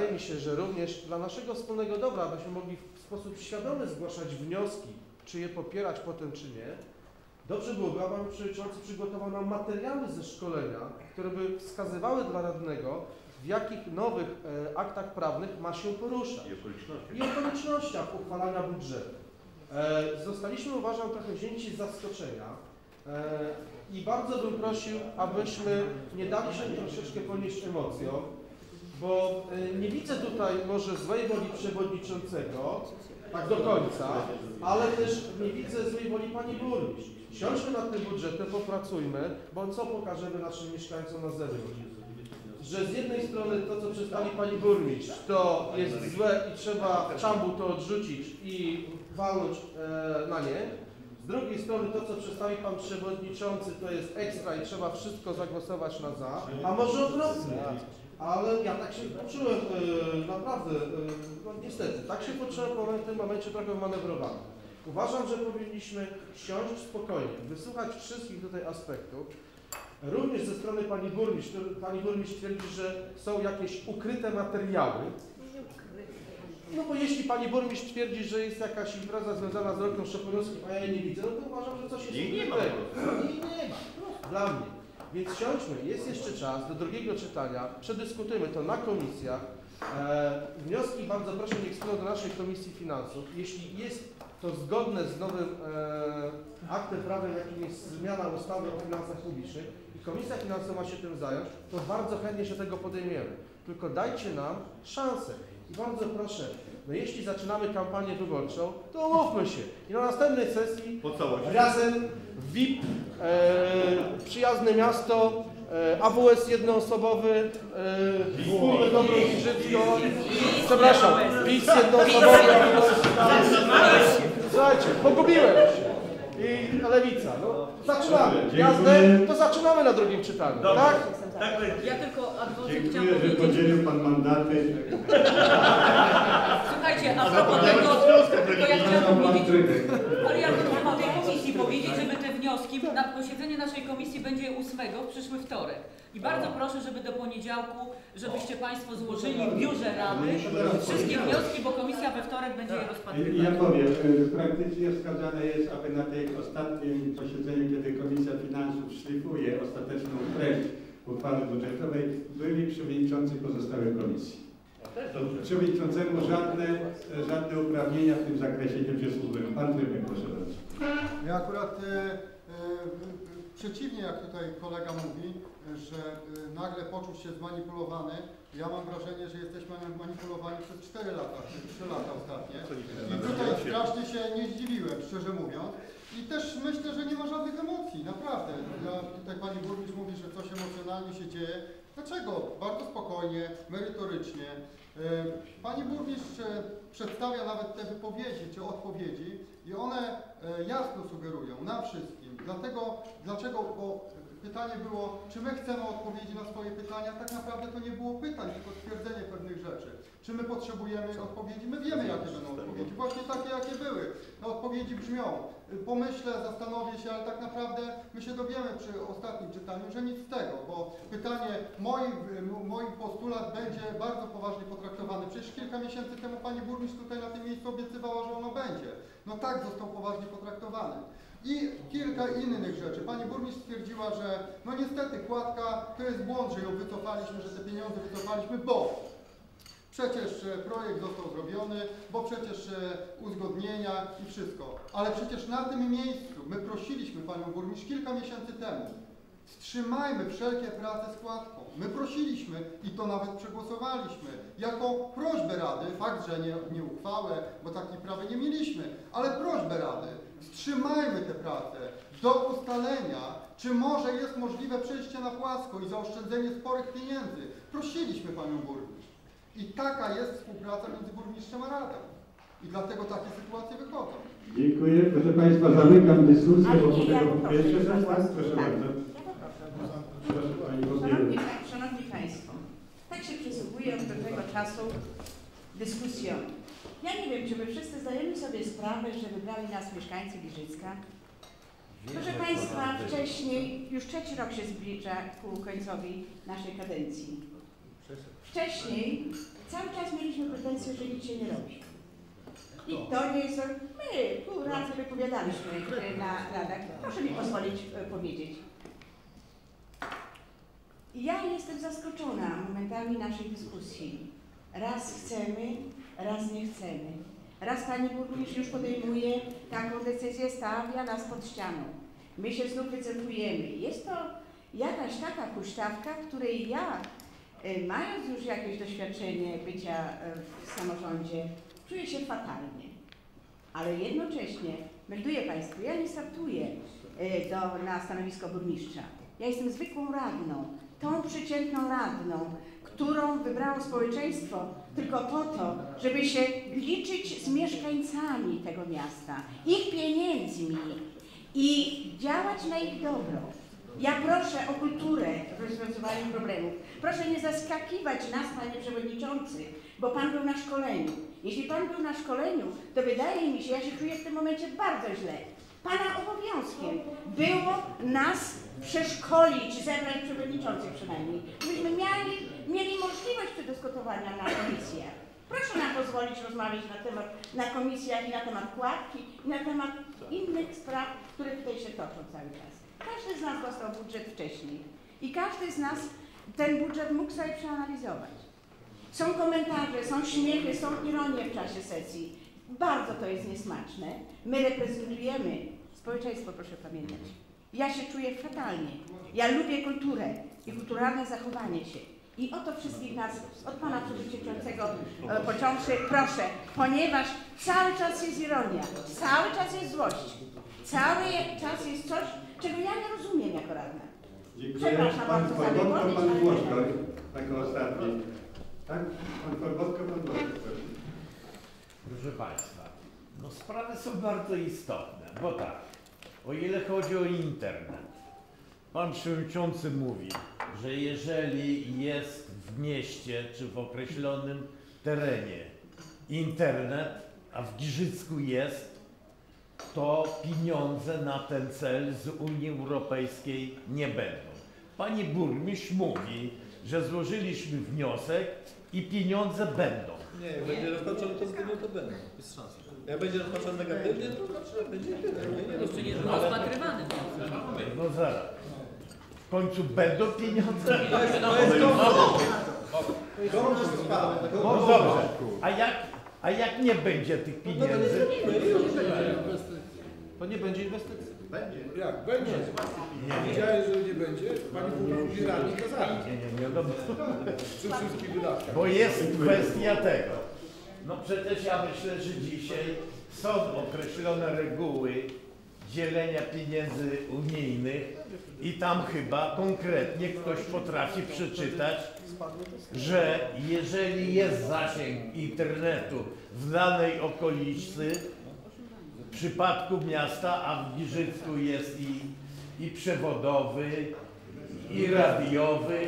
Wydaje mi się, że również dla naszego wspólnego dobra, abyśmy mogli w sposób świadomy zgłaszać wnioski, czy je popierać potem, czy nie, dobrze byłoby, aby Pan Przewodniczący przygotował nam materiały ze szkolenia, które by wskazywały dla radnego, w jakich nowych e, aktach prawnych ma się poruszać I okoliczności. i okolicznościach uchwalania budżetu. E, zostaliśmy, uważam, trochę wzięci z zaskoczenia e, i bardzo bym prosił, abyśmy nie dali się troszeczkę ponieść emocjom, bo e, nie widzę tutaj może złej woli przewodniczącego, tak do końca, ale też nie widzę złej woli pani burmistrz. Siądźmy nad tym budżetem, popracujmy, bo co pokażemy naszym mieszkańcom na zewnątrz? że z jednej strony to, co przedstawi pani burmistrz, to jest złe i trzeba czambu to odrzucić i walnąć e, na nie. Drugiej strony to, co przedstawi pan przewodniczący, to jest ekstra i trzeba wszystko zagłosować na za, a może odwrotnie. Ale ja tak się poczułem, e, naprawdę, e, no niestety, tak się poczułem w tym momencie trochę manewrowany. Uważam, że powinniśmy siąść spokojnie, wysłuchać wszystkich tutaj aspektów, Również ze strony pani burmistrz, pani burmistrz twierdzi, że są jakieś ukryte materiały. No bo jeśli pani burmistrz twierdzi, że jest jakaś impreza związana z rokiem Szopunowskim, a ja jej nie widzę, no to uważam, że coś jest Jej nie ma. Jej nie ma, dla mnie. Więc siądźmy, jest jeszcze czas do drugiego czytania, przedyskutujmy to na komisjach. E, wnioski bardzo proszę niech spłyną do naszej Komisji Finansów. Jeśli jest to zgodne z nowym e, aktem prawnym, jakim jest zmiana ustawy o finansach publicznych i Komisja Finansowa się tym zająć, to bardzo chętnie się tego podejmiemy. Tylko dajcie nam szansę. I bardzo proszę, no jeśli zaczynamy kampanię wyborczą, to umówmy się. I na następnej sesji razem VIP, e, przyjazne miasto, e, AWS jednoosobowy, e, wspólne dobro Giżycko, przepraszam, PiS jednoosobowy. Słuchajcie, pogubiłem się. I lewica, no zaczynamy. Jazdę, to zaczynamy na drugim czytaniu, tak? Tak będzie. Ja tylko adwokat chciałam Dziękuję, że powiedzieć, podzielił Pan mandaty. słuchajcie, a propos tego, o związkach to ja chciałam powiedzieć, ale ja chciałam o tej komisji powiedzieć, żeby te wnioski, na posiedzenie naszej komisji będzie 8 w przyszły wtorek. I bardzo proszę, żeby do poniedziałku, żebyście Państwo złożyli w biurze Rady wszystkie wnioski, bo komisja we wtorek będzie je I Ja rozpatrywać. powiem, e, praktycznie wskazane jest, aby na tej ostatnim posiedzeniu, kiedy Komisja Finansów szlifuje ostateczną treść uchwały budżetowej, byli przewodniczący pozostałych komisji. Przewodniczącemu żadne, żadne uprawnienia w tym zakresie nie przysługują. Pan Trybek, proszę bardzo. Ja akurat e, e, przeciwnie jak tutaj kolega mówi, że e, nagle poczuł się zmanipulowany. Ja mam wrażenie, że jesteśmy manipulowani przez 4 lata, czy 3 lata ostatnie. I tutaj strasznie się nie zdziwiłem, szczerze mówiąc. I też myślę, że nie ma żadnych emocji, naprawdę. Ja, tutaj pani burmistrz mówi, że coś się dzieje. Dlaczego? Bardzo spokojnie, merytorycznie. E, Pani burmistrz e, przedstawia nawet te wypowiedzi czy odpowiedzi i one e, jasno sugerują nam wszystkim. Dlatego, dlaczego? Bo pytanie było, czy my chcemy odpowiedzi na swoje pytania? Tak naprawdę to nie było pytań, tylko stwierdzenie pewnych rzeczy. Czy my potrzebujemy odpowiedzi? My wiemy, jakie będą odpowiedzi. Właśnie takie, jakie były. No, odpowiedzi brzmią, pomyślę, zastanowię się, ale tak naprawdę my się dowiemy przy ostatnim czytaniu, że nic z tego, bo pytanie, mój, mój postulat będzie bardzo poważnie potraktowany. Przecież kilka miesięcy temu pani burmistrz tutaj na tym miejscu obiecywała, że ono będzie. No tak został poważnie potraktowany. I kilka innych rzeczy. Pani burmistrz stwierdziła, że no niestety kładka to jest błąd, że ją wycofaliśmy, że te pieniądze wycofaliśmy, bo Przecież e, projekt został zrobiony, bo przecież e, uzgodnienia i wszystko. Ale przecież na tym miejscu my prosiliśmy Panią Burmistrz kilka miesięcy temu. Wstrzymajmy wszelkie prace z kładką. My prosiliśmy i to nawet przegłosowaliśmy. Jako prośbę Rady, fakt, że nie, nie uchwałę, bo takiej prawy nie mieliśmy, ale prośbę Rady, wstrzymajmy te prace do ustalenia, czy może jest możliwe przejście na płasko i zaoszczędzenie sporych pieniędzy. Prosiliśmy Panią Burmistrz. I taka jest współpraca między burmistrzem a radą. I dlatego takie sytuacje wychodzą. Dziękuję. Proszę Państwa, zamykam dyskusję Ale nie, ja. Jeszcze raz, tak? Proszę Tak. bardzo. Proszę Pani Szanowni, Szanowni Państwo, tak się przysługuje od pewnego czasu dyskusją. Ja nie wiem, czy my wszyscy zdajemy sobie sprawę, że wybrali nas mieszkańcy Giżycka. Proszę Państwa, wcześniej, już trzeci rok się zbliża ku końcowi naszej kadencji. Wcześniej cały czas wniosek, że nic się nie robi. I to nie są, my pół razy wypowiadaliśmy na radach. Proszę mi pozwolić e, powiedzieć. Ja jestem zaskoczona momentami naszej dyskusji. Raz chcemy, raz nie chcemy. Raz pani burmistrz już podejmuje taką decyzję, stawia nas pod ścianą. My się znów wycofujemy. Jest to jakaś taka huśtawka, której ja, e, mając już jakieś doświadczenie bycia e, w samorządzie, czuję się fatalnie. Ale jednocześnie melduję Państwu, ja nie startuję e, do, na stanowisko burmistrza. Ja jestem zwykłą radną, tą przeciętną radną, którą wybrało społeczeństwo tylko po to, żeby się liczyć z mieszkańcami tego miasta, ich pieniędzmi i działać na ich dobro. Ja proszę o kulturę w rozwiązywaniu problemów. Proszę nie zaskakiwać nas, panie przewodniczący, bo pan był na szkoleniu. Jeśli pan był na szkoleniu, to wydaje mi się, ja się czuję w tym momencie bardzo źle. Pana obowiązkiem było nas przeszkolić, zebrać przewodniczących przynajmniej, żebyśmy mieli, mieli możliwość przedyskutowania na komisjach. Proszę nam pozwolić rozmawiać na temat, na komisjach i na temat kładki i na temat innych spraw, które tutaj się toczą cały czas. Każdy z nas dostał budżet wcześniej i każdy z nas ten budżet mógł sobie przeanalizować. Są komentarze, są śmiechy, są ironie w czasie sesji. Bardzo to jest niesmaczne. My reprezentujemy społeczeństwo, proszę pamiętać. Ja się czuję fatalnie. Ja lubię kulturę i kulturalne zachowanie się. I o to wszystkich nas, od Pana Przewodniczącego e, począwszy, proszę, ponieważ cały czas jest ironia, cały czas jest złość, cały czas jest coś, czego ja nie rozumiem jako radna. Przepraszam bardzo za wypowiedź, pan jako ostatni. Tak? Pan pan. Proszę. Państwa, no sprawy są bardzo istotne, bo tak, o ile chodzi o internet, Pan Przewodniczący mówi, że jeżeli jest w mieście czy w określonym terenie internet, a w Giżycku jest, to pieniądze na ten cel z Unii Europejskiej nie będą. Pani burmistrz mówi, że złożyliśmy wniosek i pieniądze będą. Nie, jak będzie rozpatrzony pozytywnie, to będą. Jest szansa. Jak będzie rozpatrzony negatywnie, to znaczy będzie tyle. Nie, nie, Jeszcze nie rozpatrywany. No zaraz. W końcu będą pieniądze? No dobrze. A jak, a jak nie będzie tych pieniędzy? To nie będzie inwestycji. Jak? Będzie. Nie, nie, Wiedziałeś, że nie będzie? Pani burmistrz radni kazali. nie, nie, nie, no, Przy wszystkich wydatkach. bo jest kwestia tego. No przecież ja myślę, że dzisiaj są określone reguły dzielenia pieniędzy unijnych i tam chyba konkretnie ktoś potrafi przeczytać, że jeżeli jest zasięg internetu w danej okolicy, przypadku miasta, a w Giżycku jest i, i przewodowy, i radiowy,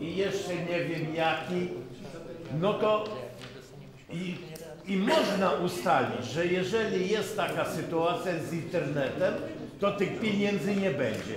i jeszcze nie wiem jaki, no to i, i można ustalić, że jeżeli jest taka sytuacja z internetem, to tych pieniędzy nie będzie.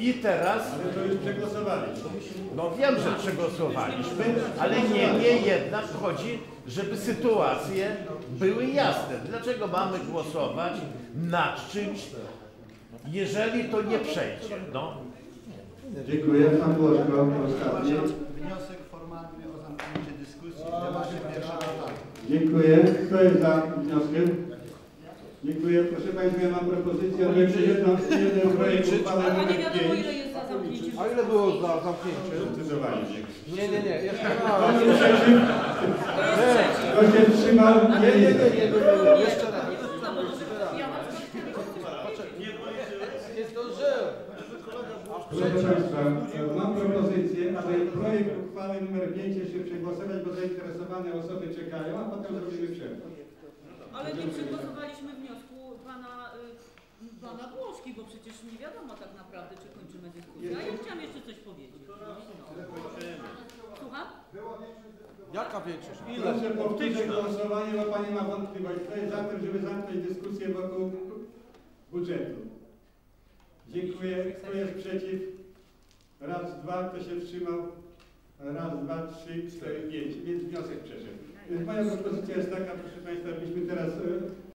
I teraz Ale to już przegłosowaliśmy. no wiem, że przegłosowaliśmy, ale niemniej jednak chodzi, żeby sytuacje były jasne. Dlaczego mamy głosować nad czymś, jeżeli to nie przejdzie? No. Dziękuję. Pan Głoszko, ostatni. Wniosek formalny o zamknięcie dyskusji w temacie pierwszego. Dziękuję. Kto jest za wnioskiem? Dziękuję. Proszę Państwa, ja mam propozycję, aby jeszcze jedno, jeden projekt uchwały A numer nie wiadomo 5. ile jest za zamknięcie. A ile było za zamknięcie? Zdecydowanie. Nie, nie, nie, jeszcze Kto raz. się? Kto się wstrzymał? Nie, nie, nie, nie, nie, nie, jeszcze raz. Nie zdążyłem. Proszę Państwa, mam propozycję, aby projekt uchwały numer 5 jeszcze przegłosować, bo zainteresowane osoby czekają, a potem zrobimy przerwę. Ale nie przegłosowaliśmy wniosku pana, y, pana Głoszki, bo przecież nie wiadomo tak naprawdę, czy kończymy dyskusję. A ja chciałam jeszcze coś powiedzieć. Słucham? Jaka większość? Ile? Proszę powtórzyć głosowanie, bo Pani ma wątpliwość. Kto jest za tym, żeby zamknąć dyskusję wokół budżetu? Dziękuję. Kto jest przeciw? Raz, dwa. Kto się wstrzymał? Raz, dwa, trzy, cztery, pięć. Więc wniosek przeszedł. Moja propozycja jest taka, proszę Państwa, byśmy teraz e,